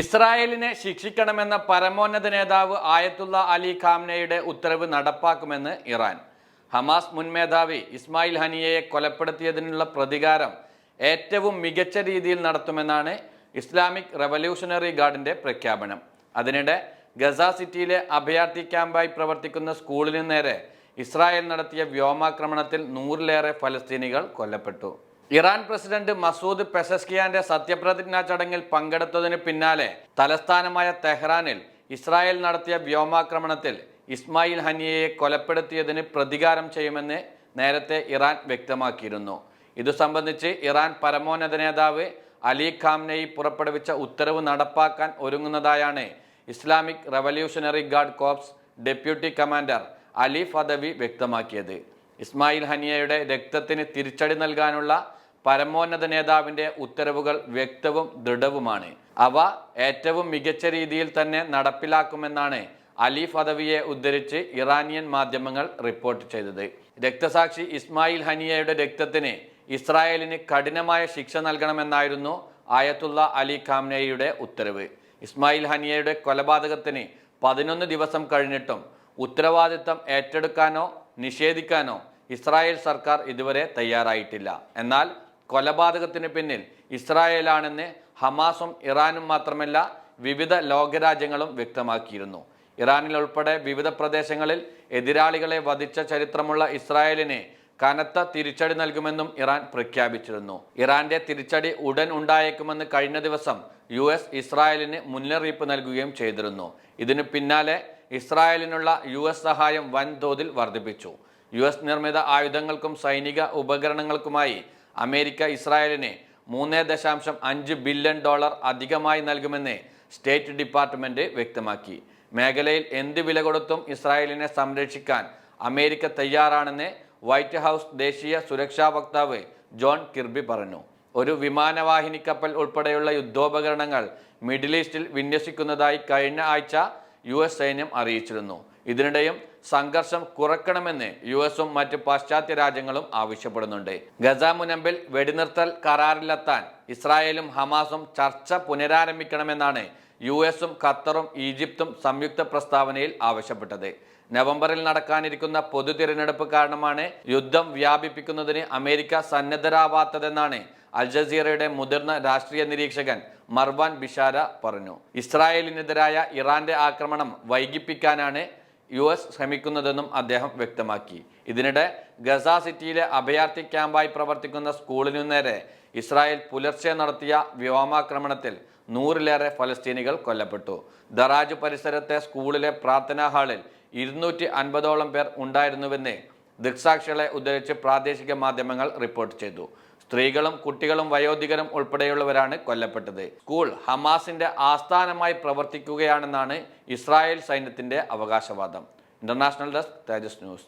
ഇസ്രായേലിനെ ശിക്ഷിക്കണമെന്ന പരമോന്നത നേതാവ് ആയത്തുള്ള അലി ഖാംനയുടെ ഉത്തരവ് നടപ്പാക്കുമെന്ന് ഇറാൻ. ഹമാസ് മുൻ മേധാവി ഇസ്മായിൽ ഹനിയയെ കൊലപ്പെടുത്തിയതിനുള്ള പ്രതികാരം ഏറ്റവും മികച്ച രീതിയിൽ നടത്തുമെന്നാണ് ഇസ്ലാമിക് റവല്യൂഷണറി ഗാർഡിന്റെ പ്രഖ്യാപനം. അതിനിടെ ഗസ സിറ്റിയിലെ അഭയാർത്ഥി ക്യാമ്പായി പ്രവർത്തിക്കുന്ന സ്കൂളിനു നേരെ ഇസ്രായേൽ നടത്തിയ വ്യോമാക്രമണത്തിൽ നൂറിലേറെ ഫലസ്തീനികൾ കൊല്ലപ്പെട്ടു. ഇറാൻ പ്രസിഡന്റ് മസൂദ് പെസസ്കിയാന്റെ സത്യപ്രതിജ്ഞാ ചടങ്ങിൽ പങ്കെടുത്തതിന് പിന്നാലെ തലസ്ഥാനമായ തെഹ്റാനിൽ ഇസ്രായേൽ നടത്തിയ വ്യോമാക്രമണത്തിൽ ഇസ്മായിൽ ഹനിയയെ കൊലപ്പെടുത്തിയതിന് പ്രതികാരം ചെയ്യുമെന്ന് നേരത്തെ ഇറാൻ വ്യക്തമാക്കിയിരുന്നു. ഇതു സംബന്ധിച്ച് ഇറാൻ പരമോന്നത നേതാവ് അലി ഖാംനെയി പുറപ്പെടുവിച്ച ഉത്തരവ് നടപ്പാക്കാൻ ഒരുങ്ങുന്നതായാണ് Islamic Revolutionary Guard Corps deputy commander Ali Fadavi വ്യക്തമാക്കിയത്. ഇസ്മായിൽ ഹനിയയുടെ രക്തത്തിന് തിരിച്ചടി നൽകാനുള്ള പരമോന്നത നേതാവിന്റെ ഉത്തരവുകൾ വ്യക്തവും ദൃഢവുമാണ്. അവ ഏറ്റവും മികച്ച രീതിയിൽ തന്നെ നടപ്പിലാക്കുമെന്നാണ് അലി ഫദവിയെ ഉദ്ധരിച്ച് ഇറാനിയൻ മാധ്യമങ്ങൾ റിപ്പോർട്ട് ചെയ്തത്. രക്തസാക്ഷി ഇസ്മായിൽ ഹനിയയുടെ രക്തത്തിന് ഇസ്രായേലിന് കഠിനമായ ശിക്ഷ നൽകണമെന്നായിരുന്നു ആയത്തുള്ള അലി ഖാംനയുടെ ഉത്തരവ്. ഇസ്മായിൽ ഹനിയയുടെ കൊലപാതകത്തിന് പതിനൊന്ന് ദിവസം കഴിഞ്ഞിട്ടും ഉത്തരവാദിത്തം ഏറ്റെടുക്കാനോ നിഷേധിക്കാനോ ഇസ്രായേൽ സർക്കാർ ഇതുവരെ തയ്യാറായിട്ടില്ല. എന്നാൽ കൊലപാതകത്തിന് പിന്നിൽ ഇസ്രായേലാണെന്ന് ഹമാസും ഇറാനും മാത്രമല്ല വിവിധ ലോകരാജ്യങ്ങളും വ്യക്തമാക്കിയിരുന്നു. ഇറാനിൽ ഉൾപ്പെടെ വിവിധ പ്രദേശങ്ങളിൽ എതിരാളികളെ വധിച്ച ചരിത്രമുള്ള ഇസ്രായേലിനെ കനത്ത തിരിച്ചടി നൽകുമെന്നും ഇറാൻ പ്രഖ്യാപിച്ചിരുന്നു. ഇറാന്റെ തിരിച്ചടി ഉടൻ ഉണ്ടായേക്കുമെന്ന് കഴിഞ്ഞ ദിവസം യു എസ് ഇസ്രായേലിന് മുന്നറിയിപ്പ് നൽകുകയും ചെയ്തിരുന്നു. ഇതിനു പിന്നാലെ ഇസ്രായേലിനുള്ള യു സഹായം വൻതോതിൽ വർദ്ധിപ്പിച്ചു. യു എസ് നിർമ്മിത ആയുധങ്ങൾക്കും സൈനിക ഉപകരണങ്ങൾക്കുമായി അമേരിക്ക ഇസ്രായേലിന് മൂന്ന് ദശാംശം അഞ്ച് ബില്യൺ ഡോളർ അധികമായി നൽകുമെന്ന് സ്റ്റേറ്റ് ഡിപ്പാർട്ട്മെന്റ് വ്യക്തമാക്കി. മേഖലയിൽ എന്ത് വില കൊടുത്തും ഇസ്രായേലിനെ സംരക്ഷിക്കാൻ അമേരിക്ക തയ്യാറാണെന്ന് വൈറ്റ് ഹൗസ് ദേശീയ സുരക്ഷാ വക്താവ് ജോൺ കിർബി പറഞ്ഞു. ഒരു വിമാനവാഹിനി കപ്പൽ ഉൾപ്പെടെയുള്ള യുദ്ധോപകരണങ്ങൾ മിഡിൽ ഈസ്റ്റിൽ വിന്യസിക്കുന്നതായി കഴിഞ്ഞ ആഴ്ച യു സൈന്യം അറിയിച്ചിരുന്നു. ഇതിനിടെയും സംഘർഷം കുറക്കണമെന്ന് യു എസും മറ്റ് പാശ്ചാത്യ രാജ്യങ്ങളും ആവശ്യപ്പെടുന്നുണ്ട്. ഗസ മുനമ്പിൽ വെടിനിർത്തൽ കരാറിലെത്താൻ ഇസ്രായേലും ഹമാസും ചർച്ച പുനരാരംഭിക്കണമെന്നാണ് യു എസും ഖത്തറും ഈജിപ്തും സംയുക്ത പ്രസ്താവനയിൽ ആവശ്യപ്പെട്ടത്. നവംബറിൽ നടക്കാനിരിക്കുന്ന പൊതു തിരഞ്ഞെടുപ്പ് കാരണമാണ് യുദ്ധം വ്യാപിപ്പിക്കുന്നതിന് അമേരിക്ക സന്നദ്ധരാവാത്തതെന്നാണ് അൽ ജസീറയുടെ മുതിർന്ന രാഷ്ട്രീയ നിരീക്ഷകൻ മർവാൻ ബിഷാര പറഞ്ഞു. ഇസ്രായേലിനെതിരായ ഇറാന്റെ ആക്രമണം വൈകിപ്പിക്കാനാണ് യു എസ് ശ്രമിക്കുന്നതെന്നും അദ്ദേഹം വ്യക്തമാക്കി. ഇതിനിടെ ഗസ സിറ്റിയിലെ അഭയാർത്ഥി ക്യാമ്പായി പ്രവർത്തിക്കുന്ന സ്കൂളിനു നേരെ ഇസ്രായേൽ പുലർച്ചെ നടത്തിയ വ്യോമാക്രമണത്തിൽ നൂറിലേറെ ഫലസ്തീനികൾ കൊല്ലപ്പെട്ടു. ദറാജ് പരിസരത്തെ സ്കൂളിലെ പ്രാർത്ഥനാ ഹാളിൽ ഇരുന്നൂറ്റി അൻപതോളം പേർ ഉണ്ടായിരുന്നുവെന്ന് ദൃക്സാക്ഷികളെ ഉദ്ധരിച്ച് പ്രാദേശിക മാധ്യമങ്ങൾ റിപ്പോർട്ട് ചെയ്തു. സ്ത്രീകളും കുട്ടികളും വയോധികരും ഉൾപ്പെടെയുള്ളവരാണ് കൊല്ലപ്പെട്ടത്. സ്കൂൾ ഹമാസിന്റെ ആസ്ഥാനമായി പ്രവർത്തിക്കുകയാണെന്നാണ് ഇസ്രായേൽ സൈന്യത്തിന്റെ അവകാശവാദം. International desk Tejas news.